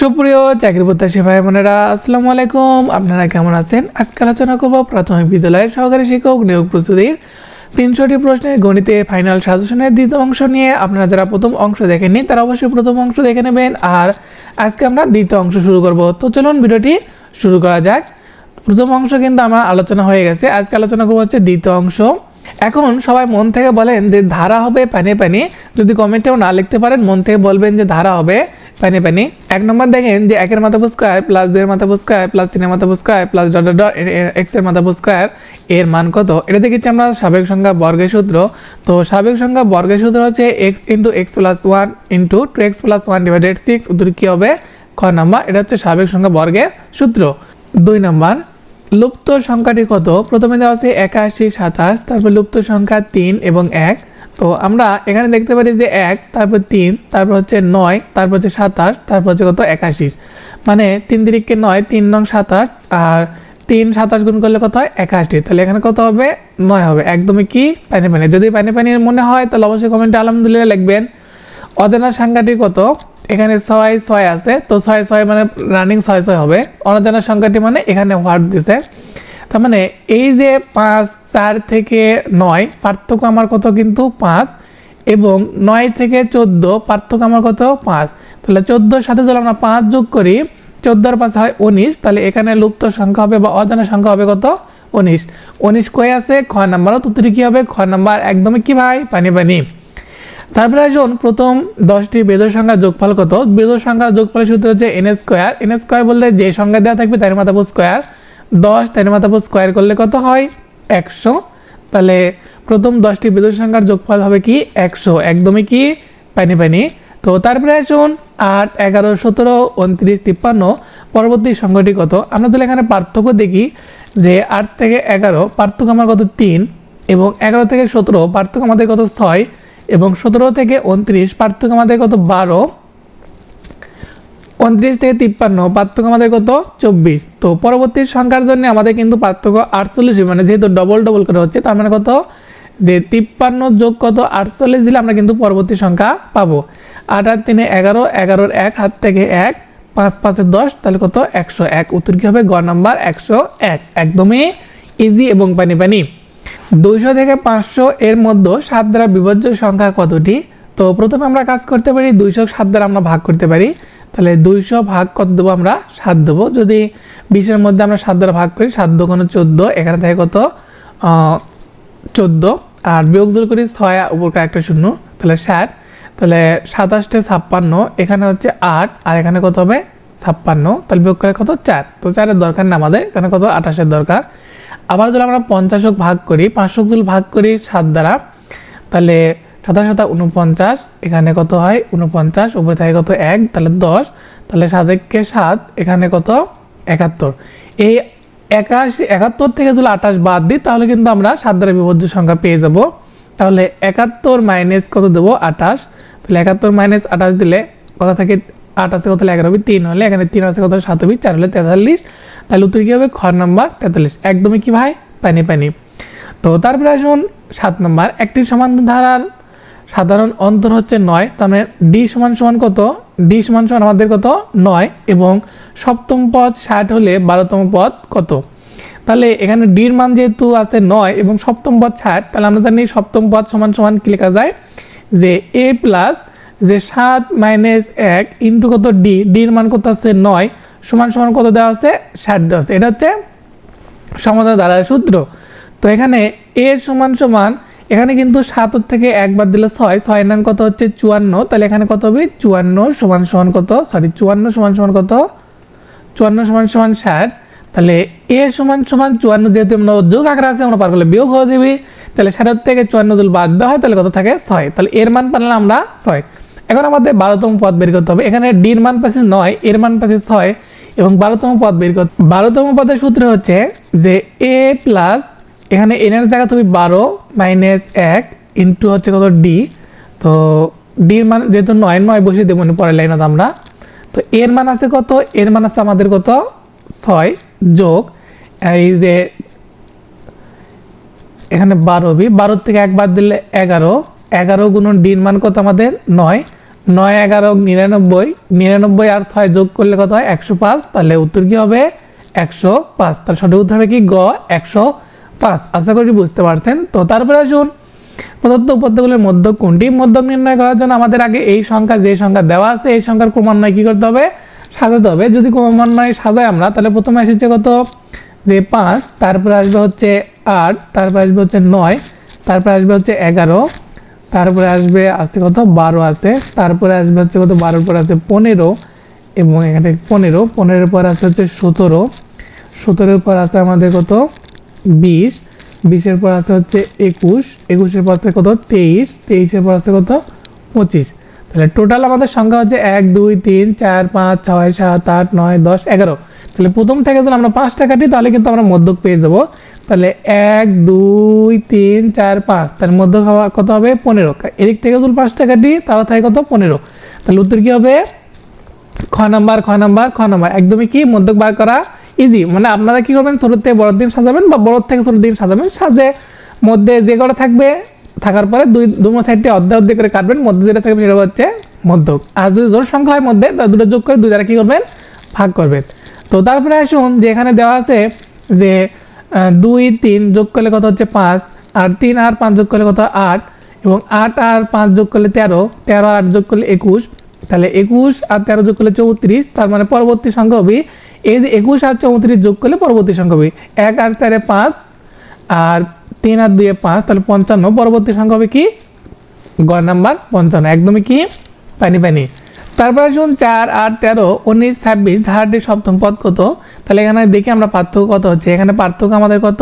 সুপ্রিয় চাকরি প্রত্যাশী ভাই বোনেরা, আসসালামু আলাইকুম। আপনারা কেমন আছেন? আজকে আলোচনা করব প্রাথমিক বিদ্যালয়ের সহকারী শিক্ষক নিয়োগ প্রস্তুতির তিনশোটি প্রশ্নের গণিতে ফাইনাল সাজেশনের দ্বিতীয় অংশ নিয়ে। আপনারা যারা প্রথম অংশ দেখেননি, তারা অবশ্যই প্রথম অংশ দেখে নেবেন। আর আজকে আমরা দ্বিতীয় অংশ শুরু করব। তো চলুন ভিডিওটি শুরু করা যাক। প্রথম অংশ কিন্তু আমার আলোচনা হয়ে গেছে। আজকে আলোচনা করব হচ্ছে দ্বিতীয় অংশ। এখন সবাই মন থেকে বলেন যে ধারা হবে পানি পানি যদি কমেন্টেও না লিখতে পারেন, মন থেকে বলবেন যে ধারা হবে পানি পানি এক নম্বর দেখেন যে একের মাথা স্কোয়ার প্লাস দুইয়ের মাথা স্কোয়ার প্লাস তিনের মাথা স্কোয়ার প্লাস ডট ডট এক্সের মাথা স্কোয়ার এর মান কত? এটা দেখেছি আমরা সাবেক সংখ্যা বর্গের সূত্র। তো সাবেক সংখ্যা বর্গের সূত্র হচ্ছে x into x plus one into two x plus one divided six উত্তর কী হবে? খ নাম্বার, এটা হচ্ছে সাবেক সংখ্যা বর্গের সূত্র। দুই নাম্বার লুপ্ত সংখ্যাটি কত? প্রথমে দেওয়া আছে একাশি, সাতাশ, তারপর লুপ্ত সংখ্যা তিন এবং এক। তো আমরা এখানে দেখতে পারি যে এক, তারপর তিন, তারপর হচ্ছে নয়, তারপর হচ্ছে সাতাশ, তারপর হচ্ছে কত? একাশি। মানে তিন তিরিককে নয়, তিন নং সাতাশ, আর তিন সাতাশ গুণ করলে কত হয়? একাশি। তাহলে এখানে কত হবে? নয় হবে। একদমই কি? পানি পানি। যদি পানি পানির মনে হয়, তাহলে অবশ্যই কমেন্টে আলহামদুলিল্লাহ লিখবেন। অজানা সংখ্যাটি কত? এখানে ছয় ছয় আছে। তো ছয় ছয় মানে রানিং ছয় ছয় হবে। অনাজানা সংখ্যাটি মানে এখানে হোয়াট দিছে। তার মানে এই যে পাঁচ, চার থেকে নয়, পার্থক্য আমার কত কিন্তু পাঁচ এবং নয় থেকে চোদ্দ, পার্থক্য আমার কত পাঁচ। তাহলে চোদ্দোর সাথে যদি আমরা পাঁচ যোগ করি, চোদ্দোর পাশে হয় উনিশ, তাহলে এখানে লুপ্ত সংখ্যা হবে বা অজানা সংখ্যা হবে কত? উনিশ। উনিশ কয়ে আছে? খ নাম্বারও তুতরি কী হবে? খ নাম্বার। একদমই কি ভাই? পানি পানি। তারপরে আসুন, প্রথম দশটি বেজোর সংখ্যার যোগফল কত? বেজোর সংখ্যার যোগফলের সূত্র হচ্ছে এন স্কোয়ার এন স্কোয়ার বলতে যে সংখ্যা দেওয়া থাকবে তার মাথাপো স্কোয়ার দশ, তার মাথাপো স্কোয়ার করলে কত হয়? একশো। তাহলে প্রথম দশটি বেজোর সংখ্যার যোগফল হবে কি? একশো। একদমই কি? পানি পানি তো তারপরে আসুন, আট, এগারো, সতেরো, উনত্রিশ, তিপ্পান্ন। পরবর্তী সংখ্যাটি কত? আমরা যদি এখানে পার্থক্য দেখি যে আট থেকে এগারো, পার্থক্য আমার কত? তিন। এবং এগারো থেকে সতেরো, পার্থক্য আমাদের কত? ছয়। এবং সতেরো থেকে উনত্রিশ, পার্থক্য আমাদের কত? বারো। উনত্রিশ থেকে তিপ্পান্ন, পার্থক্য আমাদের কত? চব্বিশ। তো পরবর্তী সংখ্যার জন্য আমাদের কিন্তু পার্থক্য আটচল্লিশ মানে যেহেতু ডবল ডবল করে হচ্ছে, তার মানে কত? যে তিপ্পান্ন যোগ কত? আটচল্লিশ দিলে আমরা কিন্তু পরবর্তী সংখ্যা পাবো। আট আট তিনে এগারো, এগারোর এক, হাত থেকে এক, পাঁচ পাঁচের দশ, তাহলে কত? একশো এক। উত্তর কী হবে? গ নাম্বার একশো এক। একদমই ইজি এবং পানি পানি। দুইশো থেকে পাঁচশো এর মধ্যে সাত দ্বারা বিভাজ্য সংখ্যা কতটি? তো প্রথমে আমরা কাজ করতে পারি দুইশো সাত দ্বারা আমরা ভাগ করতে পারি। তাহলে দুইশো ভাগ কত দেবো আমরা? সাত দেবো। যদি বিশের মধ্যে আমরা সাত দ্বারা ভাগ করি, সাত দোকানো চোদ্দ, এখানে থাকে কত? চোদ্দ। আর বিয়োগ যোগ করি ছয়, উপর একটা শূন্য। তাহলে ষাট। তাহলে সাতাশটে ছাপ্পান্ন, এখানে হচ্ছে আট, আর এখানে কত হবে? ছাপ্পান্ন। তাহলে বিয়োগ করে কত? চার। তো চারের দরকার না আমাদের, এখানে কত? আঠাশের দরকার। আবার যদি আমরা পঞ্চাশক ভাগ করি পাঁচশো যদি ভাগ করি সাত দ্বারা, তাহলে সাতাশ সাতা উনপঞ্চাশ এখানে কত হয়? উনপঞ্চাশ উপরে থাকে কত? এক, তাহলে দশ, তাহলে সাত এককে সাত, এখানে কত? একাত্তর। এই একাশি, একাত্তর থেকে যদি আঠাশ বাদ দিই, তাহলে কিন্তু আমরা সাত দ্বারা বিভজ্য সংখ্যা পেয়ে যাব। তাহলে একাত্তর মাইনাস কত দেবো? আঠাশ তাহলে একাত্তর মাইনাস আঠাশ দিলে কত থাকে? আট আছে, কত এগারো হবে? তিন হলে এখানে তিন আছে, কত সাত হবে? চার হলে তেতাল্লিশ। তাহলে উত্তর কী হবে? খ নম্বর তেতাল্লিশ। একদমই কি ভাই? পানি পানি। তো তারপরে আসুন সাত নম্বর। একটি সমান ধারার সাধারণ অন্তর হচ্ছে নয়। তার মানে ডি সমান সমান কত? ডি সমান সমান আমাদের কত? নয়। এবং সপ্তম পদ ষাট হলে বারোতম পদ কত? তাহলে এখানে ডির মান যেহেতু আছে নয় এবং সপ্তম পদ ষাট, তাহলে আমরা জানি সপ্তম পদ সমান সমান কি লেখা যায়? যে এ প্লাস যে সাত মাইনাস এক ইন্টু কত ডি? ডির মান কত আছে? নয়। সমান সমান কত দেওয়া আছে? ষাট দেওয়া আছে। এটা হচ্ছে সমাধান দ্বারা সূত্র। তো এখানে এ সমান সমান, এখানে কিন্তু সাতর থেকে একবার দিলে ছয়। ছয় নাম কত হচ্ছে? চুয়ান্ন। তাহলে এখানে কত হবে? চুয়ান্ন সমান সমান কত? সরি চুয়ান্ন সমান সমান কত? চুয়ান্ন সমান সমান ষাট। তাহলে এ সমান সমান চুয়ান্ন যেহেতু আমরা যোগ আকার আছে, আমরা পার করলে বিয়োগ হয়ে যাবে। তাহলে ষাটের থেকে চুয়ান্ন যদি বাদ দেওয়া হয়, তাহলে কত থাকে? ছয়। তাহলে এর মান পারলাম আমরা ছয়। এখন আমাদের বারোতম পদ বের করতে হবে। এখানে ডির মান পাচ্ছে নয় এর মান পাচ্ছে ছয় এবং বারোতম পদ বের করতে বারোতম পদের সূত্র হচ্ছে যে এ প্লাস এখানে এনের জায়গা তুমি বারো মাইনাস এক ইন্টু হচ্ছে কত ডি। তো ডির মান যেহেতু নয় নয় বসে দেবো পরের লাইনত আমরা। তো এর মান আছে কত? এর মান আছে আমাদের কত? ছয় যোগ এই যে এখানে বারো বি বারো থেকে একবার দিলে এগারো। এগারো গুণন ডির মান কত আমাদের? নয়। নয় এগারো নিরানব্বই নিরানব্বই আর ছয় যোগ করলে কত হয়? একশো পাঁচ। তাহলে উত্তর কি হবে? একশো পাঁচ। তার সঠিক উত্তর হবে কি? গ, একশো পাঁচ। আশা করি বুঝতে পারছেন। তো তারপরে আসুন। প্রদত্ত উপত্যগুলোর মধ্য কোনটি? মধ্যক নির্ণয় করার জন্য আমাদের আগে এই সংখ্যা, যে সংখ্যা দেওয়া আছে, এই সংখ্যার ক্রমান্বয় কি করতে হবে? সাজাতে হবে। যদি ক্রমান্বয় সাজাই আমরা, তাহলে প্রথমে এসেছে কত? যে পাঁচ। তারপরে আসবে হচ্ছে আট। তারপরে আসবে হচ্ছে নয়। তারপরে আসবে হচ্ছে এগারো। তারপরে আসবে, আছে কত? বারো আছে। তারপরে আসবে হচ্ছে কত? বারোর পর আছে পনেরো এবং এখানে পনেরো। পনেরোর পর আছে হচ্ছে সতেরো। সতেরোর পর আছে আমাদের কত? বিশ। বিশের পর আছে হচ্ছে একুশ। একুশের পর আছে কত? তেইশ। তেইশের পর আছে কত? পঁচিশ। তাহলে টোটাল আমাদের সংখ্যা হচ্ছে এক, দুই, তিন, চার, পাঁচ, ছয়, সাত, আট, নয়, দশ, এগারো। তাহলে প্রথম থেকে যদি আমরা পাঁচটা কাটি, তাহলে কিন্তু আমরা মধ্যক পেয়ে যাব। তাহলে এক, দুই, তিন, চার, পাঁচ। তার হওয়া কত হবে? পনেরো। এদিক থেকে যদি পাঁচটা কাটি তাহলে থাকে কত? পনেরো। তাহলে উত্তর কি হবে? খ নাম্বার খ নাম্বার খ নাম্বার। একদমই কি? মধ্যক বার করা ইজি মানে আপনারা কি করবেন? ছোটোর থেকে বড় দিন সাজাবেন বা বড় থেকে ছোটোর দিন সাজাবেন। সাজে মধ্যে যে কটা থাকবে, থাকার পরে দুই, দুমো সাইডটি অর্ধেক অর্ধেক করে কাটবেন। মধ্যে যেটা থাকবে সেটা হচ্ছে মধ্যক। আর যদি জোর সংখ্যা হয় মধ্যে, তা দুটো যোগ করে দুই দ্বারা কি করবেন? ভাগ করবেন। তো তারপরে আসুন যে এখানে দেওয়া আছে যে দুই, তিন যোগ করলে কত হচ্ছে পাঁচ? আর তিন আর পাঁচ যোগ করলে কত আট? এবং আট আর পাঁচ যোগ করলে তেরো। তেরো আট যোগ করলে একুশ। তাহলে একুশ আর তেরো যোগ করলে চৌত্রিশ। তার মানে পরবর্তী সংখ্যা হবে, এই যে একুশ আর চৌত্রিশ যোগ করলে পরবর্তী সংখ্যা হবে, এক আর চারে পাঁচ। আর তিন আর দুয়ে পাঁচ, তাহলে পঞ্চান্ন। পরবর্তী সংখ্যা হবে কি? গড় নাম্বার পঞ্চান্ন। একদমই কি? পানি পানি। তারপর আসুন চার, আট, তেরো, উনিশ, ছাব্বিশ ধারাটির সপ্তম পদ কত? তাহলে এখানে দেখি আমরা পার্থক্য কত হচ্ছে। এখানে পার্থক্য আমাদের কত?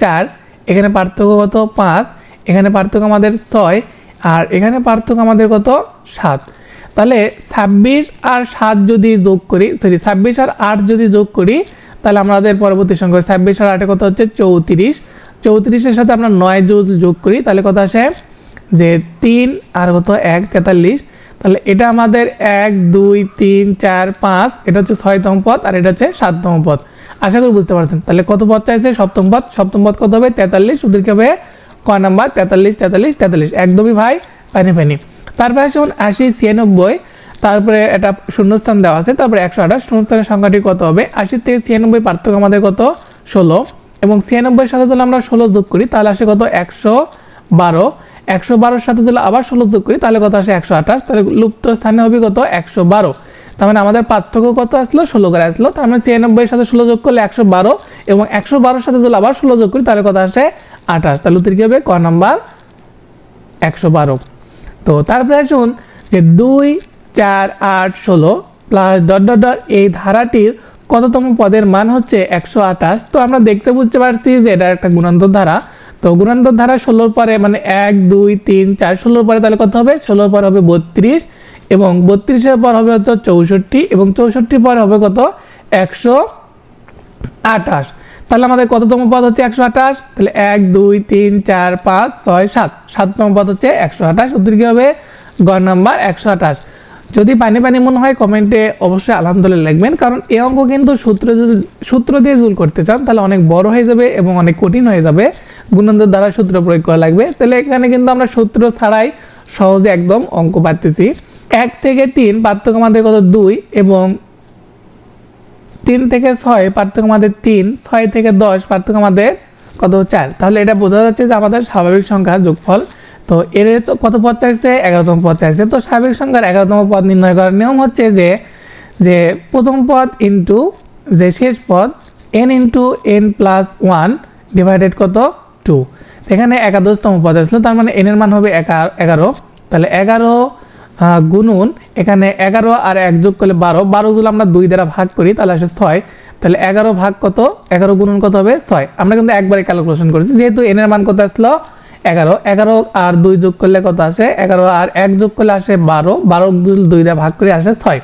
চার, এখানে পার্থক্য কত? পাঁচ, এখানে পার্থক্য আমাদের ছয়, আর এখানে পার্থক্য আমাদের কত? সাত। তাহলে ছাব্বিশ আর সাত যদি যোগ করি সরি ছাব্বিশ আর আট যদি যোগ করি, তাহলে আমাদের পরবর্তী সংখ্যা ছাব্বিশ আর আটে কত হচ্ছে? চৌত্রিশ। চৌত্রিশের সাথে আমরা নয় যোগ যোগ করি, তাহলে কত আসে? যে তিন আর কত? এক, তেতাল্লিশ। তাহলে এটা আমাদের এক, দুই, তিন, চার, পাঁচ, এটা হচ্ছে ছয়তম পদ আর এটা হচ্ছে সাততম পদ। আশা করি বুঝতে পারছেন। তাহলে কত পথ চাইছে? সপ্তম পথ সপ্তম পদ কত হবে? তেতাল্লিশ। ওদেরকে হবে ক নাম্বার। তেতাল্লিশ তেতাল্লিশ তেতাল্লিশ। একদমই ভাই, পানি পানি। তারপরে আসুন আশি ছিয়ানব্বই। তারপরে এটা শূন্যস্থান দেওয়া আছে। তারপরে একশো আঠাশ। শূন্যস্থানের সংখ্যাটি কত হবে? আশি থেকে ছিয়ানব্বই পার্থক্য আমাদের কত? ষোলো। এবং ছিয়ানব্বইয়ের সাথে যদি আমরা ষোলো যোগ করি, তাহলে আসে কত? একশো বারো। একশো বারোর সাথে যদি আবার ষোলো যোগ করি, তাহলে কত আসে? একশো আঠাশ। তাহলে লুপ্ত স্থানে হবে কত? একশো বারো। তার মানে আমাদের পার্থক্য কত আসলো? ষোলো করে আসলো। তার মানে ছিয়ানব্বইয়ের সাথে ষোলো যোগ করলে একশো বারো এবং একশো বারোর সাথে যদি আবার ষোলো যোগ করি, তাহলে কত আসে? আঠাশ। তাহলে উত্তর কী হবে? ক নাম্বার? একশো বারো। তো তারপরে আসুন যে দুই, চার, আট, ষোলো প্লাস ডট ডট ডট এই ধারাটির কততম পদের মান হচ্ছে একশো আঠাশ। তো আমরা দেখতে বুঝতে পারছি যে এটা একটা গুণান্তর ধারা। তো গুণান্তর ধারা ষোলোর পরে মানে এক, দুই, তিন, চার, ষোলোর পরে তাহলে কত হবে? ষোলোর পর হবে বত্রিশ এবং বত্রিশের পর হবে হচ্ছে চৌষট্টি এবং চৌষট্টির পর হবে কত? একশো আঠাশ। তাহলে আমাদের কততম পদ হচ্ছে একশো আঠাশ? তাহলে এক, দুই, তিন, চার, পাঁচ, ছয়, সাত। সাততম পদ হচ্ছে একশো আঠাশ। উত্তর কী হবে? গ নাম্বার একশো আঠাশ। যদি পানি পানি মনে হয় কমেন্টে অবশ্যই আলহামদুলিল্লাহ লিখবেন, কারণ এই অঙ্ক কিন্তু সূত্র সূত্র দিয়ে জুল করতে চান, তাহলে অনেক বড় হয়ে যাবে এবং অনেক কঠিন হয়ে যাবে। গুণান্তর দ্বারা সূত্র প্রয়োগ করা লাগবে। তাহলে এখানে কিন্তু আমরা সূত্র ছাড়াই সহজে একদম অঙ্ক পাচ্তেছি এক থেকে তিন, পার্থক্য আমাদের কত? দুই এবং তিন থেকে ছয়, পার্থক্য আমাদের তিন, ছয় থেকে দশ, পার্থক্য আমাদের কত? চার। তাহলে এটা বোঝা যাচ্ছে যে আমাদের স্বাভাবিক সংখ্যা যোগফল। তো এর কত পদ চাইছে? এগারোতম পদ চাইছে। তো স্বাভাবিক সংখ্যার এগারোতম পদ নির্ণয় করার নিয়ম হচ্ছে যে যে প্রথম পদ ইন্টু যে শেষ পদ n into n plus one divided কত? টু এখানে একাদশতম পদ আসলো, তার মানে এন এর মান হবে এগারো। তাহলে এগারো গুনুন এখানে এগারো আর এক যোগ করলে বারো। বারো যদি আমরা দুই দ্বারা ভাগ করি, তাহলে আসে ছয়। তাহলে এগারো ভাগ কত? এগারো গুণন কত হবে? ছয়। আমরা কিন্তু একবারে ক্যালকুলেশন করেছি, যেহেতু এন এর মান কত আসলো? এগারো। এগারো আর দুই যোগ করলে কত আসে? এগারো আর এক যোগ করলে আসে বারো। বারো দুই দ্বারা ভাগ করে, আসে ছয়।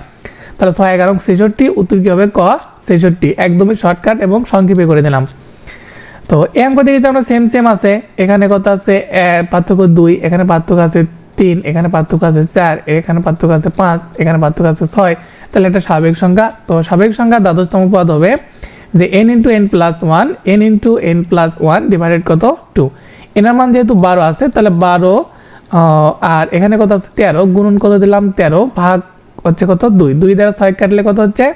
তাহলে ছয় এগারো ছেষট্টি, উত্তর কী হবে? ক ছেষট্টি। একদমই শর্টকাট এবং সংক্ষেপে করে দিলাম। তো এই অঙ্ক দেখেছি আমরা? সেম সেম আছে। এখানে কত আছে? পার্থক্য দুই, এখানে পার্থক্য আছে তিন, এখানে পার্থক্য আছে চার, এখানে পার্থক্য আছে পাঁচ, এখানে পার্থক্য আছে ছয়। তাহলে একটা স্বাভাবিক সংখ্যা। তো স্বাভাবিক সংখ্যা দ্বাদশতম পদ হবে যে n into n plus one n into n plus one divided কত? টু এনার মান যেহেতু বারো আছে, তাহলে বারো আর এখানে কত আছে? তেরো। গুণন কত দিলাম? তেরো। ভাগ হচ্ছে কত? দুই। দুই দ্বারা ছয় কাটলে কত হচ্ছে?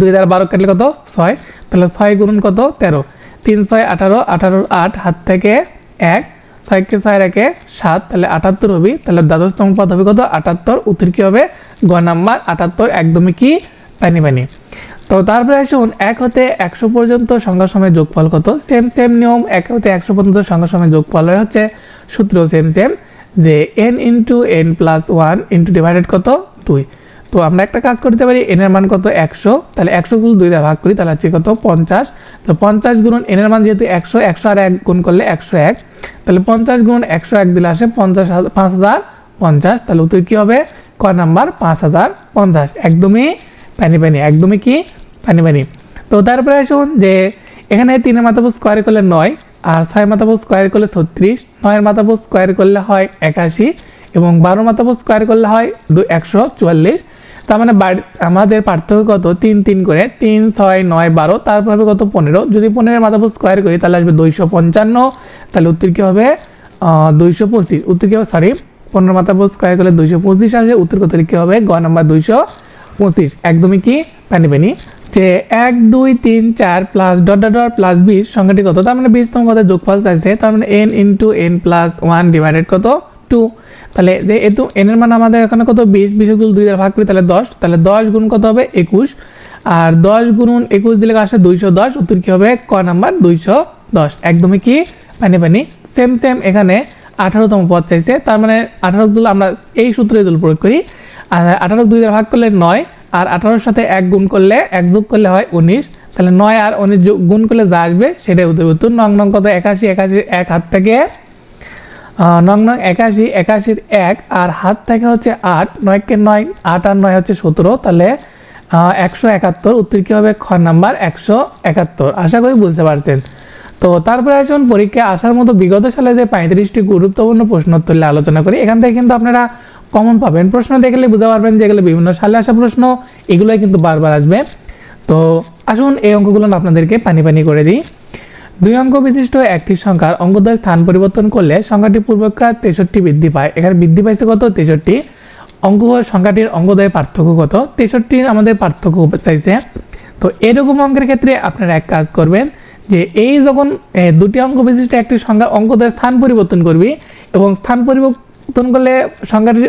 দুই দ্বারা বারো কাটলে কত? ছয়। তাহলে ছয় গুণন কত? তেরো। তিন ছয় আঠারো, আঠারোর আট, হাত থেকে এক ছয়কে ছয় রেখে সাত, তাহলে আটাত্তর হবে। তাহলে দ্বাদশতম পদ হবে কত? আটাত্তর। উত্তর কি হবে? গ নাম্বার, আটাত্তর একদমই কি? পানি পানি। তো তারপরে আসুন, এক হতে একশো পর্যন্ত সংখ্যার সময় যোগফল কত? সেম সেম নিয়ম, এক হতে একশো পর্যন্ত সংখ্যার সময় যোগফল হচ্ছে সূত্র সেম সেম যে n into n plus one into divided কত? দুই। তো আমরা একটা কাজ করতে পারি এনের মান কত? একশো। তাহলে একশো গুলো দুই দ্বারা ভাগ করি, তাহলে হচ্ছে কত? পঞ্চাশ। তো পঞ্চাশ গুণন এন এর মান যেহেতু একশো একশো আর এক গুণ করলে একশো এক। তাহলে পঞ্চাশ গুণ একশো এক দিলে আসে পঞ্চাশ পাঁচ হাজার পঞ্চাশ। তাহলে উত্তর কী হবে? ক নাম্বার? পাঁচ হাজার পঞ্চাশ। একদমই পানি পানি, একদমই কি? পানি পানি। তো তারপরে আসুন যে এখানে তিনের মাথাবো স্কোয়ার করলে নয় আর ছয় মাথাবো স্কোয়ার করলে ছত্রিশ। নয়ের মাথাবো স্কোয়ার করলে হয় একাশি এবং বারো মাথাবো স্কোয়ার করলে হয় দু একশো চুয়াল্লিশ। তার মানে আমাদের পার্থক্য কত? তিন তিন করে। তিন, ছয়, নয়, বারো, তারপর হবে কত? পনেরো। যদি পনেরো মাথাবো স্কোয়ার করি, তাহলে আসবে দুইশো পঞ্চান্ন। তাহলে উত্তর কী হবে? দুইশো পঁচিশ। উত্তর কী হবে? সরি পনেরো মাথাপুর স্কোয়ার করলে দুইশো পঁচিশ আসে। উত্তর কত কী হবে? গ নাম্বার দুইশো পঁচিশ। একদমই কি? পানি পানি। যে এক, দুই, তিন, চার plus dot dot dot plus বিশ সংখ্যাটি কত? তার মানে বিশতম কথা যোগফল চাইছে। তার মানে n into n plus one divided কত? টু তাহলে যে এতু এন এর মান আমাদের এখানে কত? বিশ বিশগুলো দুই দ্বারা ভাগ করি, তাহলে দশ। তাহলে দশ গুণ কত হবে? একুশ। আর দশ গুণন একুশ দিলে আসে দুইশো দশ। উত্তর কী হবে? ক নাম্বার? দুইশো দশ। একদমই কি? পানি পানি। সেম সেম এখানে আঠারোতম পদ চাইছে। তার মানে আঠারো দুল আমরা এই সূত্রে দুল প্রয়োগ করি। আর আঠারো দুই দ্বারা ভাগ করলে নয়। আর আঠারোর সাথে এক গুণ করলে, এক যোগ করলে হয় উনিশ। তাহলে নয় আর উনিশ গুণ করলে যা আসবে, সেটাই উত্তর। উত্তর নং নং কত? একাশি একাশি এক হাত থেকে নং নং একাশি, একাশির এক আর হাত থেকে হচ্ছে আট, নয়কে নয়, আট আর নয় হচ্ছে সতেরো, তাহলে একশো একাত্তর, উত্তর কী হবে? খ নাম্বার, একশো একাত্তর। আশা করি বুঝতে পারছেন। তো তারপরে আসুন পরীক্ষায় আসার মতো বিগত সালে যে পঁয়ত্রিশটি গুরুত্বপূর্ণ প্রশ্ন নিয়ে আলোচনা করি, এখান থেকে কিন্তু আপনারা কমন পাবেন। প্রশ্ন দেখলে বুঝতে পারবেন যে এগুলো বিভিন্ন সালে আসা প্রশ্ন, এগুলোই কিন্তু বারবার আসবে। তো আসুন এই অঙ্কগুলো আপনাদেরকে পানি পানি করে দিই। দুই অঙ্ক বিশিষ্ট একটি সংখ্যার অঙ্কদ্বয় স্থান পরিবর্তন করলে সংখ্যাটি পূর্বকার তেষট্টি বৃদ্ধি পায়। এখানে বৃদ্ধি পাইছে কত? তেষট্টি। অঙ্ক সংখ্যাটির অঙ্কদ্বয় পার্থক্য কত? তেষট্টির আমাদের পার্থক্য চাইছে। তো এরকম অঙ্কের ক্ষেত্রে আপনারা এক কাজ করবেন যে এই যখন দুটি অঙ্ক বিশিষ্ট একটি সংখ্যা অঙ্কদ্বয় স্থান পরিবর্তন করবি এবং স্থান পরিবর্তন করলে সংখ্যাটির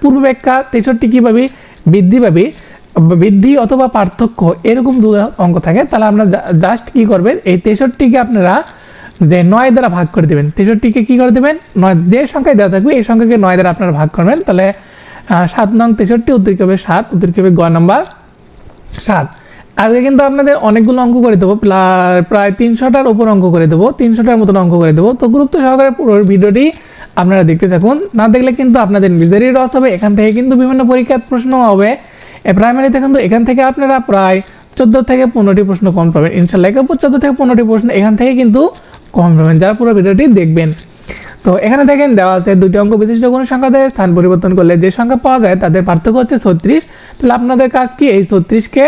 পূর্বাপেক্ষা তেষট্টি কীভাবে বৃদ্ধি পাবি বৃদ্ধি অথবা পার্থক্য এরকম দু অঙ্ক থাকে, তাহলে আমরা জাস্ট কি করবেন এই তেষট্টিকে আপনারা যে নয় দ্বারা ভাগ করে দেবেন, তেষট্টিকে কি করে দেবেন? নয় যে সংখ্যায় দেওয়া থাকবে, এই সংখ্যাকে নয় দ্বারা আপনারা ভাগ করবেন, তাহলে সাত নং তেষট্টি, উত্তর হবে সাত, উত্তর হবে গ নাম্বার সাত। আজকে কিন্তু আপনাদের অনেকগুলো অঙ্ক করে দেবো প্রায় তিনশোটার উপর অঙ্ক করে দেবো, তিনশোটার মতন অঙ্ক করে দেবো। তো গুরুত্ব সহকারে পুরো ভিডিওটি আপনারা দেখতে থাকুন। না দেখলে কিন্তু আপনাদের নিজেরই রস হবে, এখান থেকে কিন্তু বিভিন্ন পরীক্ষার প্রশ্ন হবে। প্রাইমারিতে কিন্তু এখান থেকে আপনারা প্রায় চোদ্দ থেকে পনেরোটি প্রশ্ন কম পাবেন। ইনশাল্লাহ এরপর চোদ্দ থেকে পনেরোটি প্রশ্ন এখান থেকে কিন্তু কম পাবেন। যারা পুরো ভিডিওটি দেখবেন। তো এখানে দেখেন দেওয়া আছে দুটি অঙ্ক, বিশিষ্ট কোনো সংখ্যাতে স্থান পরিবর্তন করলে যে সংখ্যা পাওয়া যায় তাদের পার্থক্য হচ্ছে ছত্রিশ। তাহলে আপনাদের কাজ কি? এই ছত্রিশকে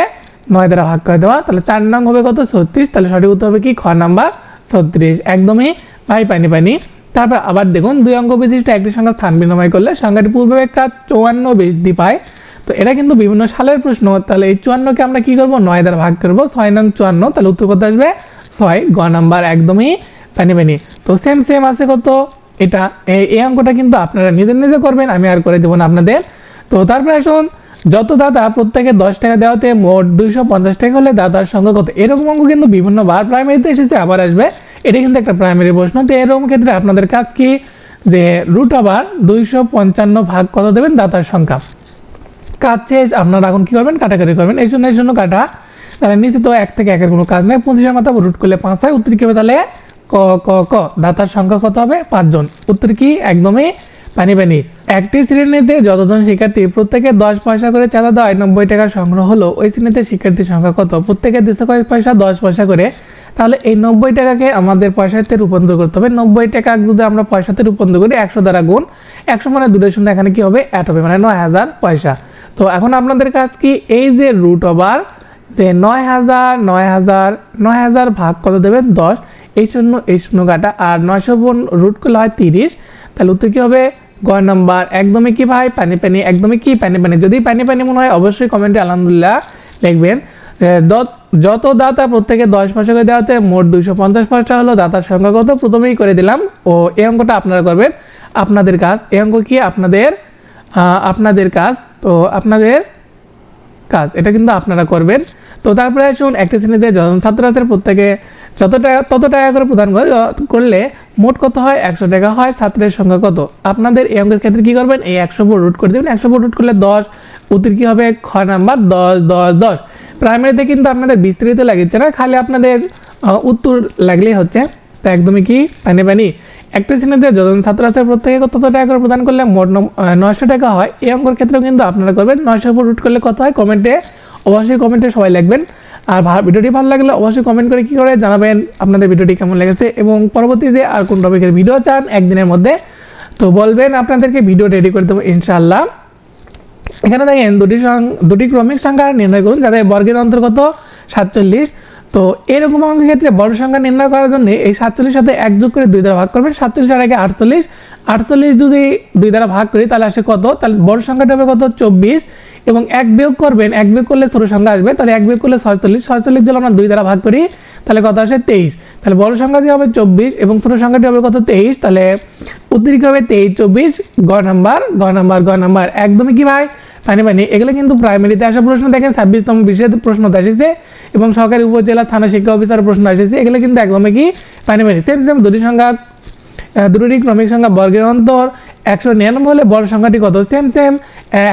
নয় দ্বারা ভাগ করে দেওয়া। তাহলে চার নং হবে কত? ছত্রিশ। তাহলে সঠিক উত্তর হবে কি? খ নাম্বার ছত্রিশ। একদমই ভাই পানি পানি তারপর আবার দেখুন, দুই অঙ্ক বিশিষ্ট, একটি সংখ্যা স্থান বিনিময় করলে সংখ্যাটি পূর্বে পূর্বাপেক্ষা চৌয়ান্ন বৃদ্ধি পায়। তো এটা কিন্তু বিভিন্ন সালের প্রশ্ন। তাহলে এই চুয়ান্নকে আমরা কি করব? নয় দ্বারা ভাগ করব। ছয় নং চুয়ান্ন। তাহলে উত্তর কত আসবে? ছয়। গ নাম্বার একদমই পানি পানি তো সেম সেম আছে কত? এটা এই- অঙ্কটা কিন্তু আপনারা নিজে নিজে করবেন। আমি আর করে দেবো না আপনাদের। তো তারপরে আসুন, যত দাদা প্রত্যেকে দশ টাকা দেওয়াতে মোট দুইশো পঞ্চাশ টাকা হলে দাদার সঙ্গে কত? এরকম অঙ্ক কিন্তু বিভিন্ন বার প্রাইমারিতে এসেছে, আবার আসবে। এটা কিন্তু একটা প্রাইমারি প্রশ্ন। তো এরকম ক্ষেত্রে আপনাদের কাজ কি? যে রুট আবার দুইশো পঞ্চান্ন ভাগ কত দেবেন? দাতার সংখ্যা। কাজ শেষ আপনারা এখন কি করবেন? কাটাকাটি করবেন। এই জন্য এই জন্য কাটা। তাহলে নিচে তো এক থেকে একের কোনো কাজ নেই। পঁচিশের মাথা রুট করলে পাঁচ হয়। উত্তর কি হবে তাহলে? ক ক ক। দাতার সংখ্যা কত হবে? পাঁচজন। উত্তর কি? একদমই পানি পানি। একটি শ্রেণীতে যতজন শিক্ষার্থী, প্রত্যেকে দশ পয়সা করে চাঁদা দেওয়ায় নব্বই টাকা সংগ্রহ হলো। ওই শ্রেণীতে শিক্ষার্থীর সংখ্যা কত? প্রত্যেকে দিচ্ছে কয়েক পয়সা? দশ পয়সা করে। তাহলে এই নব্বই টাকাকে আমাদের পয়সাতে রূপান্তর করতে হবে। নব্বই টাকা যদি আমরা পয়সাতে রূপান্তর করি, একশো দ্বারা গুণ। একশো মানে দুটোর শূন্য। এখানে কি হবে? অ্যাট হবে। মানে নয় হাজার পয়সা। তো এখন আপনাদের কাজ কি এই যে রুট ওভার যে নয় হাজার নয় হাজার নয় হাজার ভাগ কত দেবেন দশ। এই শূন্য এই শূন্য কাটা। আর নয়শো বোন রুট করলে হয় তিরিশ। তাহলে উত্তর কী হবে? গ নাম্বার একদমই কি ভাই? পানি পানি। একদমই কি? পানি পানি। যদি পানি পানি মনে হয়, অবশ্যই কমেন্টে আলহামদুলিল্লাহ লিখবেন। যত দাতা প্রত্যেকে দশ পয়সা করে দেওয়াতে মোট দুইশো পঞ্চাশ পয়সা হলো দাতার সংখ্যা কত? প্রথমেই করে দিলাম। ও, এই অঙ্কটা আপনারা করবেন। আপনাদের কাজ, এই অঙ্ক কি? আপনাদের আপনাদের কাজ তো আপনাদের কাজ, এটা কিন্তু আপনারা করবেন। তো তারপরে আসুন, একটা শ্রেণীতে যখন ছাত্র আছে প্রত্যেকে যত টাকা তত টাকা করে প্রদান করে, করলে মোট কত হয়? একশো টাকা হয়। ছাত্রের সংখ্যা কত? আপনাদের এই অঙ্কের ক্ষেত্রে কী করবেন? এই একশো বোর্ড রুট করে দেবেন। একশো বোর্ড রুট করলে দশ, উত্তর কী হবে? খ নাম্বার, দশ দশ দশ। প্রাইমারিতে কিন্তু আপনাদের বিস্তৃত লাগিচ্ছে না, খালি আপনাদের উত্তর লাগলেই হচ্ছে। তা একদমই কি? পানি পানি। একটা শ্রেণীতে যখন ছাত্র আছে, প্রত্যেকে কত টাকা করে প্রদান করলে মোট নয়শো টাকা হয়। এই অঙ্কের ক্ষেত্রেও কিন্তু আপনারা করবেন। নয়শো উপর রুট করলে কত হয়? কমেন্টে, অবশ্যই কমেন্টে সবাই লিখবেন। আর ভিডিওটি ভালো লাগলে অবশ্যই কমেন্ট করে কি করে জানাবেন আপনাদের ভিডিওটি কেমন লেগেছে এবং পরবর্তীতে আর কোন টপিকের ভিডিও চান একদিনের মধ্যে, তো বলবেন আপনাদেরকে ভিডিও রেডি করে দেবো ইনশাল্লাহ এখানে দেখেন, দুটি দুটি ক্রমিক সংখ্যা নির্ণয় করুন যাদের বর্গের অন্তর্গত সাতচল্লিশ তো এরকম অঙ্কের ক্ষেত্রে বড় সংখ্যা নির্ণয় করার জন্য এই সাতচল্লিশ সাথে এক যোগ করে দুই দ্বারা ভাগ করবেন। সাতচল্লিশ আর আগে আটচল্লিশ। আটচল্লিশ যদি দুই দ্বারা ভাগ করি, তাহলে আসে কত? তাহলে বড় সংখ্যাটা হবে কত? চব্বিশ। এবং এক বিয়োগ করবেন, এক বিয়োগ করলে ছোট সংখ্যা আসবে, তাহলে এক বিয়োগ করলে ছয়চল্লিশ। ছয়চল্লিশ যদি আমরা দুই দ্বারা ভাগ করি, তাহলে কত আসে? তেইশ। তাহলে বড় সংখ্যাটি হবে চব্বিশ এবং ছোট সংখ্যাটি হবে কত? তেইশ। তাহলে অতিরিক্ত হবে তেইশ, চব্বিশ। গ নাম্বার গ নাম্বার গ নাম্বার। একদমই কি ভাই? পানি এগুলো কিন্তু প্রাইমারিতে আসা প্রশ্ন দেখেন, ছাব্বিশতম বিষয়ে প্রশ্ন এসেছে এবং সরকারি উপজেলা থানা শিক্ষা অফিসার প্রশ্ন এসেছে এগুলো কিন্তু একদমই কি পানি পানি সেম সেম দুটি সংখ্যা দুটি ক্রমিক সংখ্যা, বর্গের অন্তর, একশো নিরানব্বই হলে বড় সংখ্যাটি কত? সেম সেম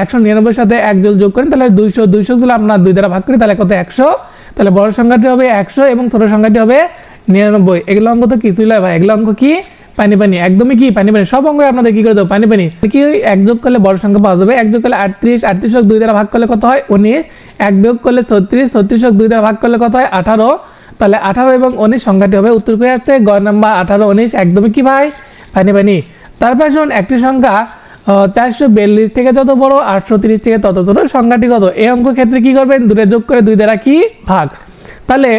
একশো নিরানব্বইয়ের সাথে এক যোগ করেন, তাহলে দুইশো দুইশো যদি আপনার দুই দ্বারা ভাগ করি, তাহলে কত? একশো। তাহলে বড় সংখ্যাটি হবে একশো এবং ছোট সংখ্যাটি হবে নিরানব্বই। এগুলো অঙ্ক তো কিছুই নয় ভাই। এগুলো অঙ্ক কি? পানি পানি, একদমই কি পানি পানি? সব অঙ্গ আপনাদের কি করে দেবো? পানি পানি। কি এক যোগ করলে বড় সংখ্যা পাওয়া যাবে? এক যোগ করলে আটত্রিশ আটত্রিশ দুই দ্বারা ভাগ করলে কত হয়? উনিশ। এক বিয়োগ করলে ছত্রিশ ছত্রিশ দুই দ্বারা ভাগ করলে কত হয়? আঠারো। তাহলে আঠারো এবং উনিশ সংখ্যাটি হবে উত্তর করে আছে গ নাম্বার আঠারো, উনিশ। একদমই কি ভাই? পানি পানি। তারপর শুন একটি সংখ্যা চারশো বিয়াল্লিশ থেকে যত বড়, আটশো তিরিশ থেকে তত ছোট, সংখ্যাটি কত? এই অঙ্ক ক্ষেত্রে কি করবেন? দূরে যোগ করে দুই দ্বারা কি? ভাগ। তাহলে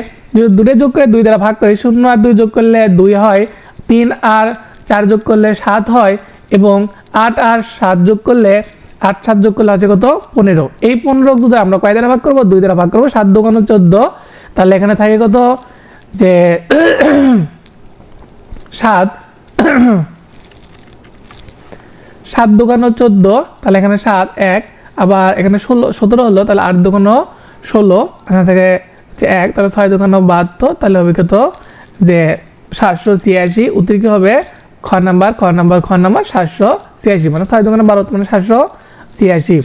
দূরে যোগ করে দুই দ্বারা ভাগ করি, শূন্য আর দুই যোগ করলে দুই হয় তিন আর চার যোগ করলে সাত হয় এবং আট আর সাত যোগ করলে আট সাত যোগ করলে আছে কত? পনেরো। এই পনেরো যদি আমরা কয় দ্বারা ভাগ করব? দুই দ্বারা ভাগ করব। সাত দোকানো চোদ্দ। তাহলে এখানে থাকে কত? যে সাত। সাত দোকানো চোদ্দ। তাহলে এখানে সাত, এক। আবার এখানে ষোলো, সতেরো হলো, তাহলে আট দোকানো ষোলো। এখানে থেকে যে এক, তাহলে ছয় দোকানো বাহাত্তর। তাহলে কত? যে সাতশো ছিয়াশি উত্তর কি হবে খ নাম্বার খ নাম্বার খ নাম্বার, সাতশো ছিয়াশি মানে ছয় দোকানো বারো মানে সাতশো ছিয়াশি।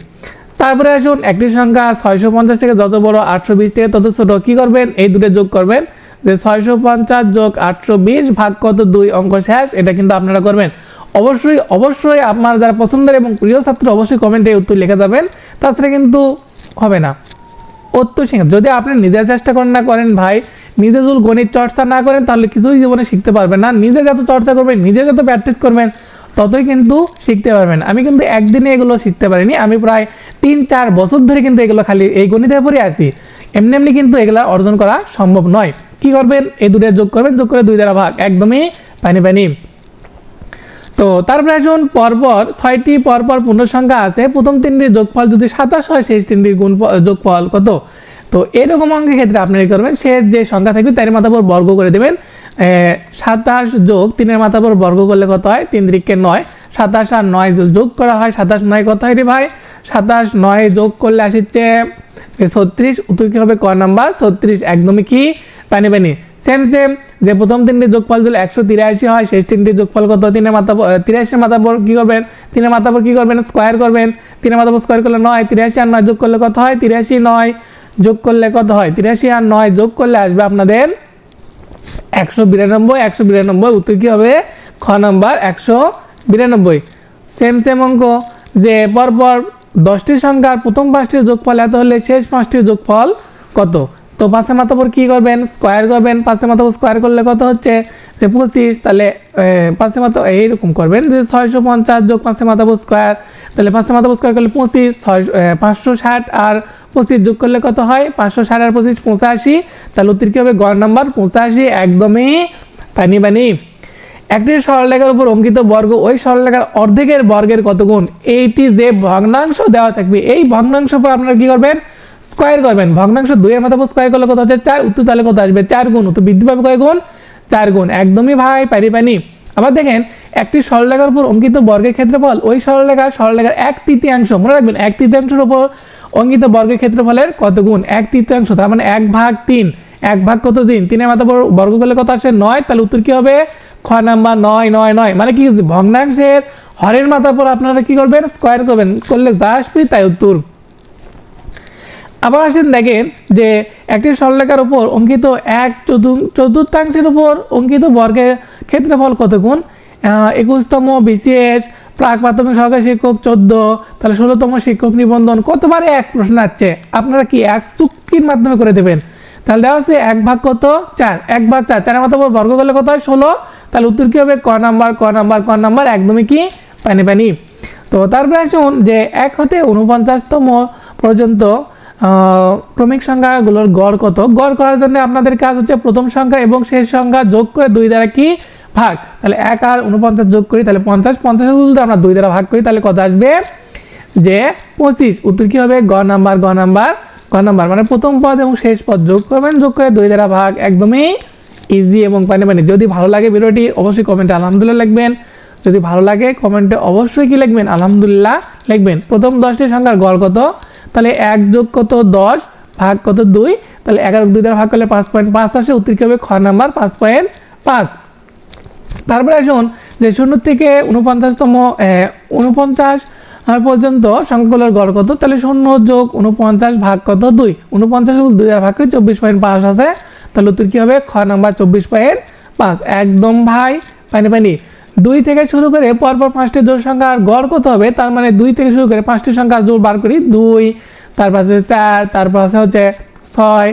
তারপরে আসুন, একটি সংখ্যা ছয়শো পঞ্চাশ থেকে যত বড় আটশো বিশ থেকে তত ছোট, কী করবেন? এই দুটো যোগ করবেন, যে ছয়শো পঞ্চাশ যোগ আটশো বিশ ভাগ কত? দুই অঙ্ক শেষ, এটা কিন্তু আপনারা করবেন। অবশ্যই অবশ্যই আপনার যারা পছন্দের এবং প্রিয় ছাত্র, অবশ্যই কমেন্টে উত্তর লিখে যাবেন, তাছাড়া কিন্তু হবে না। শিখা যদি আপনি নিজের চেষ্টা করেন না, করেন ভাই নিজে যদি গণিত চর্চা না করেন, তাহলে কিছুই জীবনে শিখতে পারবেন না। নিজে যত চর্চা করবেন, নিজে যত প্র্যাকটিস করবেন, ততই কিন্তু শিখতে পারবেন। আমি কিন্তু একদিনে এগুলো শিখতে পারিনি। আমি প্রায় তিন চার বছর ধরে কিন্তু এগুলো খালি এই গণিতের উপরে আছি। এমনি এমনি কিন্তু এগুলো অর্জন করা সম্ভব নয়। কি করবেন? এই দুটো যোগ করবেন, যোগ করে দুই দ্বারা ভাগ। একদমই পানি পানি। তো তারপরে আসুন, পরপর ছয়টি পরপর পূর্ণ সংখ্যা আছে। প্রথম তিনটির যোগফল যদি সাতাশ হয় সেই তিনটির গুণ যোগফল কত? তো এরকম অঙ্কের ক্ষেত্রে আপনি করবেন? সে যে সংখ্যা থাকবে তার মাথা পর বর্গ করে দেবেন। সাতাশ যোগ তিনের মাথা পর বর্গ করলে কত হয়? তিন দিকে নয়। সাতাশ আর নয় যোগ করা হয়। সাতাশ নয় কত হয় রে ভাই? সাতাশ নয় যোগ করলে আসছে ছত্রিশ। উত্তর কি হবে? ক নাম্বার? ছত্রিশ। একদমই কি? পানি পানি। সেম সেম যে প্রথম তিনটি যোগফল যদি একশো তিরাশি হয়, শেষ তিনটি যোগফল কত? তিনের মাথা তিরাশির মাথা পর কী করবেন? তিনের মাথা পর কী করবেন? স্কোয়ার করবেন। তিনের মাথা পর স্কোয়ার করলে নয়, তিরাশি আর নয় যোগ করলে কত হয়? তিরাশি নয়। যোগ করলে কত হয়? তিরাশি আর নয় যোগ করলে আসবে আপনাদের একশো বিরানব্বই। একশো বিরানব্বই উত্তর কী হবে? খ নম্বর একশো বিরানব্বই। সেম সেম অঙ্ক। যে পরপর দশটি সংখ্যার প্রথম পাঁচটির যোগফল এত হলে শেষ পাঁচটির যোগফল কত? তো পাঁচের মাথা পর কী করবেন? স্কোয়ার করবেন। পাঁচের মাথা স্কোয়ার করলে কত হচ্ছে? যে পঁচিশ তাহলে এ, পাঁচের মাথা এইরকম করবেন। যে ছয়শো পঞ্চাশ যোগ পাঁচের মাথা স্কোয়ার তাহলে পাঁচের মাথা স্কোয়ার করলে পঁচিশ ছয় পাঁচশো ষাট আর পঁচিশ যোগ করলে কত হয়? পাঁচশো ষাট আর পঁচিশ পঁচাশি। তাহলে উত্তর কী হবে? গড় নাম্বার পঁচাশি। একদমই পানি পানি একটি সরলরেখার উপর অঙ্কিত বর্গ ওই সরলরেখার অর্ধেকের বর্গের কত গুণ? এইটি যে ভগ্নাংশ দেওয়া থাকবে। এই ভগ্নাংশ পর আপনারা কী করবেন? স্কোয়ার করবেন। ভগ্নাংশ দুইয়ের মাথা স্কোয়ার করলে কত হচ্ছে? চার। উত্তর তাহলে কত আসবে? চার গুণ। উত্তর বৃদ্ধি পাবে কয় গুণ? চার গুণ। একদমই ভাই, পারি পানি আবার দেখেন, একটি সরলরেখার উপর অঙ্কিত বর্গের ক্ষেত্রফল, ওই সরলরেখার সরলরেখার এক তৃতীয়াংশ, মনে রাখবেন, এক তৃতীয়াংশের উপর অঙ্কিত বর্গের ক্ষেত্রফলের কত গুণ? এক তৃতীয়াংশ, তার মানে এক ভাগ তিন। এক ভাগ কত দিন তিনের মাথা বর্গ করলে কত আসে? নয়। তাহলে উত্তর কি হবে? খ নাম্বার নয় নয় নয়। মানে কি ভগ্নাংশের হরের মাথার পর আপনারা কি করবেন? স্কোয়ার করবেন। করলে যা আসবে তাই উত্তর। আবার আসেন দেখেন যে একটি সরলরেখার উপর অঙ্কিত এক চতুর্থ চতুর্থাংশের উপর অঙ্কিত বর্গের ক্ষেত্রফল কত গুণ একুশতম বিসিএস, প্রাক প্রাথমিক সহকারী শিক্ষক চোদ্দ, তাহলে ষোলোতম শিক্ষক নিবন্ধন কতবারে এক প্রশ্ন আসছে? আপনারা কি এক চুক্তির মাধ্যমে করে দেবেন? তাহলে দেওয়া আছে এক ভাগ কত? চার। এক ভাগ চার। চারের উপর বর্গ করলে কত হয়? ষোলো। তাহলে উত্তর কি হবে? ক নাম্বার ক নাম্বার ক নাম্বার একদমই কি? পানি পানি। তো তারপরে আসুন যে এক হতে উনপঞ্চাশতম পর্যন্ত ক্রমিক সংখ্যাগুলোর গড় কত? গড় করার জন্য আপনাদের কাজ হচ্ছে প্রথম সংখ্যা এবং শেষ সংখ্যা যোগ করে দুই দ্বারা কি ভাগ? তাহলে এক আর উনপঞ্চাশ যোগ করি, তাহলে পঞ্চাশ। পঞ্চাশ যদি আমরা দুই দ্বারা ভাগ করি, তাহলে কত আসবে? যে পঁচিশ। উত্তর কি হবে? গ নাম্বার গ নাম্বার গ নাম্বার। মানে প্রথম পদ এবং শেষ পদ যোগ করবেন, যোগ করে দুই দ্বারা ভাগ একদমই ইজি এবং পানি পানি। যদি ভালো লাগে ভিডিওটি, অবশ্যই কমেন্টে আলহামদুলিল্লাহ লিখবেন। যদি ভালো লাগে কমেন্টে অবশ্যই কি লিখবেন? আলহামদুলিল্লাহ লিখবেন। প্রথম দশটি সংখ্যার গড় কত? তাহলে এক যোগ কত দশ ভাগ কত দুই? তাহলে এগারো দুই দ্বারা ভাগ করলে পাঁচ পয়েন্ট পাঁচ আসে, উত্তর কি হবে? খ নাম্বার পাঁচ পয়েন্ট পাঁচ। তারপরে আসুন যে শূন্য থেকে উনপঞ্চাশতম উনপঞ্চাশ পর্যন্ত সংখ্যাগুলোর গড় কত? তাহলে শূন্য যোগ উনপঞ্চাশ ভাগ কত? দুই। উনপঞ্চাশ দুই দ্বারা ভাগ করে চব্বিশ পয়েন্ট পাঁচ আছে তাহলে উত্তর কী হবে? খ নাম্বার চব্বিশ পয়েন্ট পাঁচ। একদম ভাই পানি পানি দুই থেকে শুরু করে পরপর পাঁচটি জোড় সংখ্যার গড় কত হবে, তার মানে দুই থেকে শুরু করে পাঁচটি সংখ্যার জোর বার করি দুই, তারপর আছে চার, তারপর আছে হচ্ছে ছয়,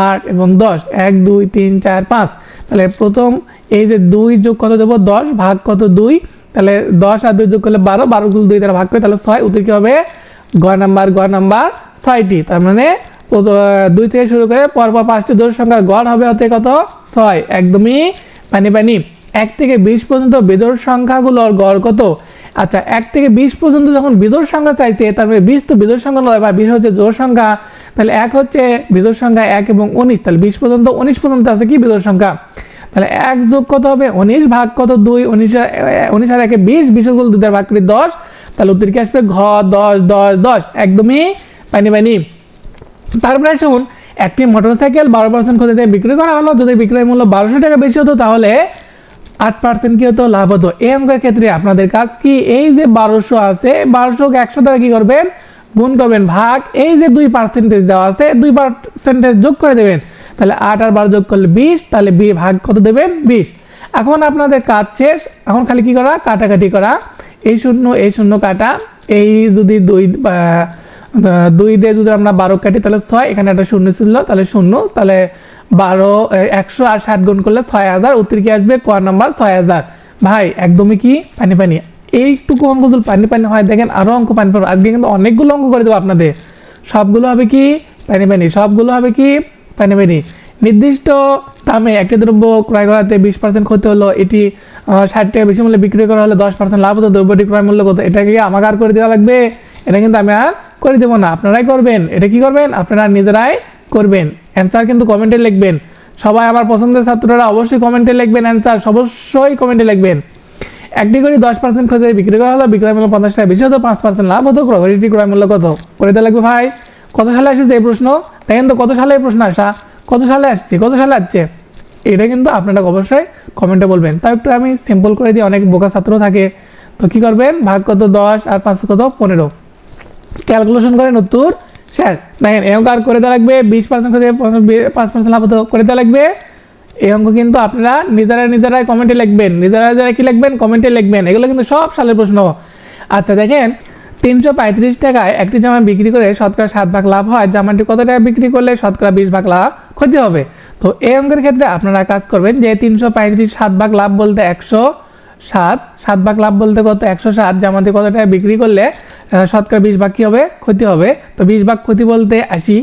আট এবং দশ। এক, দুই, তিন, চার, পাঁচ। তাহলে প্রথম এই যে দুই যোগ কত দেবো? দশ ভাগ কত দুই? তাহলে দশ আর দুই যোগ করলে বারো বারো গুলো দুই দ্বারা ভাগ করে, তাহলে ছয়। উত্তর কি হবে? গ নাম্বার গ নাম্বার ছয়টি। তার মানে দুই থেকে শুরু করে পরপর পাঁচটি দোষ সংখ্যার গড় হবে হচ্ছে কত? ছয়। একদমই পানি পানি। এক থেকে বিশ পর্যন্ত বেজোড় সংখ্যাগুলোর গড় কত? আচ্ছা এক থেকে বিশ পর্যন্ত যখন বিজোড় সংখ্যা চাইছে তার মানে বিশ তো বিজোড় সংখ্যা নয় বা বিশ হচ্ছে জোড় সংখ্যা, তাহলে এক হচ্ছে বিজোড় সংখ্যা এক এবং উনিশ, তাহলে বিশ পর্যন্ত, উনিশ পর্যন্ত আছে কি বিজোড় সংখ্যা? তাহলে এক যোগ কত হবে? উনিশ ভাগ কত? দুই, উনিশ উনিশ আর একে বিশ বিশগুলো দুই ভাগ করি দশ, তাহলে উত্তর কি আসবে? ঘ, দশ দশ দশ, একদমই পানি পানি তারপরে শুন একটি মোটরসাইকেল বারো পার্সেন্ট ক্ষতিতে বিক্রি করা হলো, যদি বিক্রয় মূল্য বারোশো টাকা বেশি হতো, তাহলে আট পার্সেন্ট কি হতো লাভ হতো। এই অঙ্কের ক্ষেত্রে আপনাদের কাজ কি? এই যে বারোশো আছে, বারোশোকে একশো দ্বারা কি করবেন? গুণ করবেন ভাগ। এই যে দুই পার্সেন্টেজ দেওয়া আছে, দুই পার্সেন্টেজ যোগ করে দেবেন। তাহলে আট আর বারো যোগ করলে বিশ, তাহলে বি ভাগ কত দেবেন? বিশ। এখন আপনাদের কাজ শেষ। এখন খালি কি করা? কাটাকাটি করা। এই শূন্য এই শূন্য কাটা। এই যদি দুই দুই দিয়ে যদি আমরা বারো কাটি, তাহলে ছয়। এখানে একটা শূন্য ছিল, তাহলে শূন্য। তাহলে বারো একশো আর ষাট গুণ করলে ছয় হাজার উত্তর কি আসবে ক নাম্বার ছয় হাজার। ভাই, একদমই কি? পানি পানি। এইটুকু অঙ্ক যদি পানি পানি হয়, দেখেন আরও অঙ্ক পানি পানি আজকে কিন্তু অনেকগুলো অঙ্ক করে দেবো আপনাদের। সবগুলো হবে কি? পানি পানি। সবগুলো হবে কি? পানি পানি। নির্দিষ্ট দামে একটি দ্রব্য ক্রয় করাতে বিশ পার্সেন্ট ক্ষতি হলো, এটি ষাট টাকা বেশি মূল্যে বিক্রি করা হলে দশ পার্সেন্ট লাভ হতো, দ্রব্যটি ক্রয় মূল্য কত? এটাকে কি আমাকে আর করে দেওয়া লাগবে? এটা কিন্তু আমি আর করে দেবো না। আপনারাই করবেন। এটা কি করবেন? আপনারা নিজেরাই করবেন। অ্যান্সার কিন্তু কমেন্টে লিখবেন। সবাই আমার পছন্দের ছাত্ররা অবশ্যই কমেন্টে লিখবেন অ্যান্সার অবশ্যই কমেন্টে লিখবেন। একটি করে দশ পার্সেন্ট ক্ষতি বিক্রি করা হলো, বিক্রয় মূল্য পঞ্চাশ টাকা বেশি হতো, পাঁচ পার্সেন্ট লাভ হতো ঘড়িটি ক্রয় মূল্য কত? করে দেওয়া লাগবে ভাই, কত সালে আসছে এই প্রশ্ন? তাই কিন্তু কত সালে এই প্রশ্ন আসা? কত সালে আসছে? কত সালে আসছে? এটা কিন্তু আপনারা অবশ্যই কমেন্টে বলবেন। তাও একটু আমি সিম্পল করে দিই, অনেক বোকা ছাত্র থাকে। তো কি করবেন? ভাগ কত দশ আর পাঁচ কত পনেরো। ক্যালকুলেশন করেন উত্তর। শেষ দেখেন, এই অঙ্ক আর করে দেওয়া লাগবে, বিশ পার্সেন্ট পাঁচ পার্সেন্ট লাভ করে দেওয়া লাগবে। এই অঙ্ক কিন্তু আপনারা নিজেরা নিজেরাই কমেন্টে লিখবেন, নিজেরা নিজেরা কি লিখবেন? কমেন্টে লিখবেন, এগুলো কিন্তু সব সালের প্রশ্ন। আচ্ছা দেখেন, তিনশো পঁয়ত্রিশ টাকায় একটি জামা বিক্রি করে শতকরা সাত ভাগ লাভ হয় জামাটি কত টাকা বিক্রি করলে শতকরা বিশ ভাগ লাভ ক্ষতি হবে? তো এই অঙ্কের ক্ষেত্রে আপনারা কাজ করবেন যে তিনশো পঁয়ত্রিশ সাত ভাগ লাভ বলতে একশো সাত সাত ভাগ লাভ বলতে কত? একশো সাত। জামাতে কত টাকা বিক্রি করলে শতকরা বিশ ভাগ কী হবে? ক্ষতি হবে। তো বিশ ভাগ ক্ষতি বলতে আশি,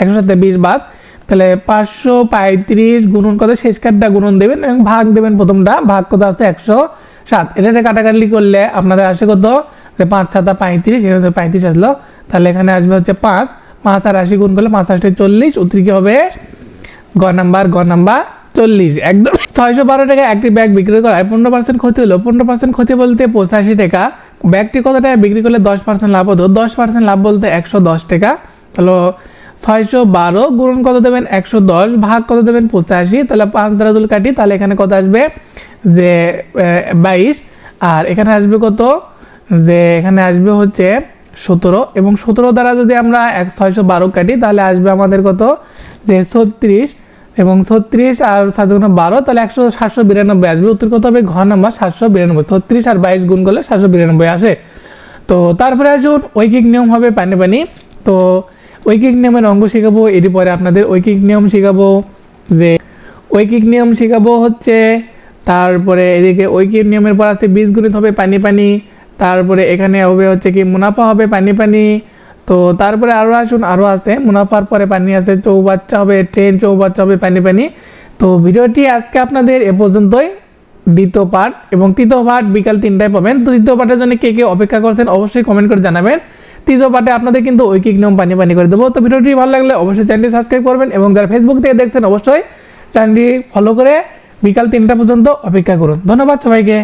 একশো সাথে বিশ ভাগ তাহলে পাঁচশো পঁয়ত্রিশ গুণন কত? শেষ কাঠটা গুণন দেবেন এবং ভাগ দেবেন প্রথমটা। ভাগ কত আছে? একশো সাত। এটা কাটাকাটি করলে আপনাদের আসে কত? যে পাঁচ ছাতা পঁয়ত্রিশ তো পঁয়ত্রিশ আসলো। তাহলে এখানে আসবে হচ্ছে পাঁচ। পাঁচ আর আশি গুণ করলে পাঁচ আশি চল্লিশ। উত্তর কি হবে? গ নাম্বার গ নাম্বার। চল্লিশ, একদম ছয়শো বারো টাকা একটি ব্যাগ বিক্রি করায় পনেরো পার্সেন্ট ক্ষতি হলো, পনেরো পার্সেন্ট ক্ষতি বলতে পঁচাশি টাকা। ব্যাগটি কত টাকা বিক্রি করলে দশ পার্সেন্ট লাভ হতো? দশ পার্সেন্ট লাভ বলতে একশো দশ টাকা। তাহলে ছয়শো বারো গুণন কত দেবেন? একশো দশ ভাগ কত দেবেন? পঁচাশি। তাহলে পাঁচ দ্বারা দুল কাটি, তাহলে এখানে কত আসবে? যে বাইশ। আর এখানে আসবে কত? যে, এখানে আসবে হচ্ছে সতেরো। এবং সতেরো দ্বারা যদি আমরা এক, ছয়শো বারো কাটি, তাহলে আসবে আমাদের কত? যে, ছত্রিশ। এবং ছত্রিশ আর সাত গুণ বারো, তাহলে একশো সাতশো বিরানব্বই আসবে। উত্তর কত হবে ঘ নম্বর সাতশো বিরানব্বই। ছত্রিশ আর বাইশ গুণ করলে সাতশো বিরানব্বই আসে। তো তারপরে আসুন, ঐকিক নিয়ম হবে পানি পানি। তো ঐকিক নিয়মের অঙ্গ শেখাবো, এটি পরে আপনাদের ঐকিক নিয়ম শেখাবো। যে ঐকিক নিয়ম শেখাবো হচ্ছে, তারপরে এদিকে ঐকিক নিয়মের পর আছে বীজগণিত হবে পানি পানি। তারপরে এখানে হবে হচ্ছে কি, মুনাফা হবে পানি পানি। তো তারপরে আরও আসুন আরও আছে। মুনাফার পরে পানি আছে, চৌবাচ্চা হবে, ট্রেন, চৌবাচ্চা হবে, পানি পানি। তো ভিডিওটি আজকে আপনাদের এ পর্যন্তই। দ্বিতীয় পার্ট এবং তৃতীয় পার্ট বিকাল তিনটায় পাবেন। তো তৃতীয় পার্টের জন্য কে কে অপেক্ষা করছেন অবশ্যই কমেন্ট করে জানাবেন। তৃতীয় পার্টে আপনাদের কিন্তু ঐকিক নিয়ম পানি পানি করে দেবো। তো ভিডিওটি ভালো লাগলে অবশ্যই চ্যানেলটি সাবস্ক্রাইব করবেন এবং যারা ফেসবুক থেকে দেখছেন অবশ্যই চ্যানেলটি ফলো করে বিকাল তিনটা পর্যন্ত অপেক্ষা করুন। ধন্যবাদ সবাইকে।